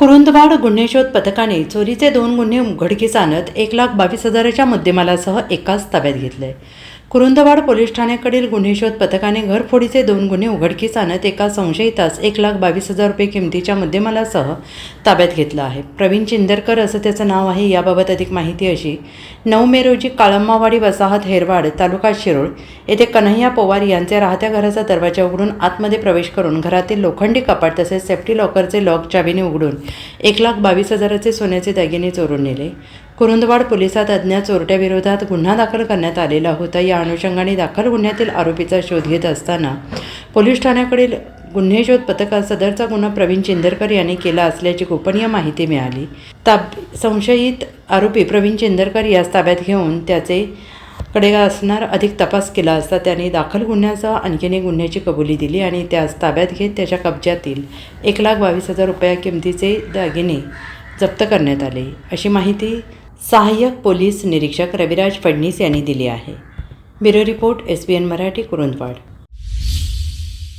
कुरुंदवाड गुन्हे शोध पथकाने चोरीचे दोन गुन्हे उघडकीस आणत एक लाख बावीस हजाराच्या मुद्देमालासह एकाच ताब्यात घेतले. कुरुंदवाड पोलीस ठाण्याकडील गुन्हे शोध पथकाने घरफोडीचे दोन गुन्हे उघडकीस आणत एका संशयितास एक लाख बावीस हजार रुपये किमतीच्या मुद्देमालासह ताब्यात घेतला आहे. प्रवीण चिंदरकर असं त्याचं नाव आहे याबाबत अधिक माहिती अशी. नऊ मे रोजी काळम्मावाडी वसाहत हेरवाड तालुका शिरोळ येथे कन्हैया पवार यांच्या राहत्या घराचा दरवाजा उघडून आतमध्ये प्रवेश करून घरातील लोखंडी कपाट तसेच सेफ्टी लॉकरचे लॉक चावीने उघडून एक लाख बावीस हजाराचे सोन्याचे दागिने चोरून नेले. कुरुंदवाड पोलिसात अज्ञात चोरट्याविरोधात गुन्हा दाखल करण्यात आलेला होता. या अनुषंगाने दाखल गुन्ह्यातील आरोपीचा शोध घेत असताना पोलीस ठाण्याकडील गुन्हे शोध पथकात सदरचा गुन्हा प्रवीण चिंदरकर यांनी केला असल्याची गोपनीय माहिती मिळाली. ताब संशयित आरोपी प्रवीण चिंदरकर यास ताब्यात घेऊन त्याचे कडे असणार अधिक तपास केला असता त्याने दाखल गुन्ह्यासह आणखीन एक गुन्ह्याची कबुली दिली आणि त्यास ताब्यात घेत त्याच्या कब्जातील एक लाख बावीस हजार रुपया किमतीचे दागिने जप्त करण्यात आले. अशी माहिती सहाय्यक पोलीस निरीक्षक रविराज फडणीस यांनी दिली आहे. Bureau report S B N Marathi Kurundwad.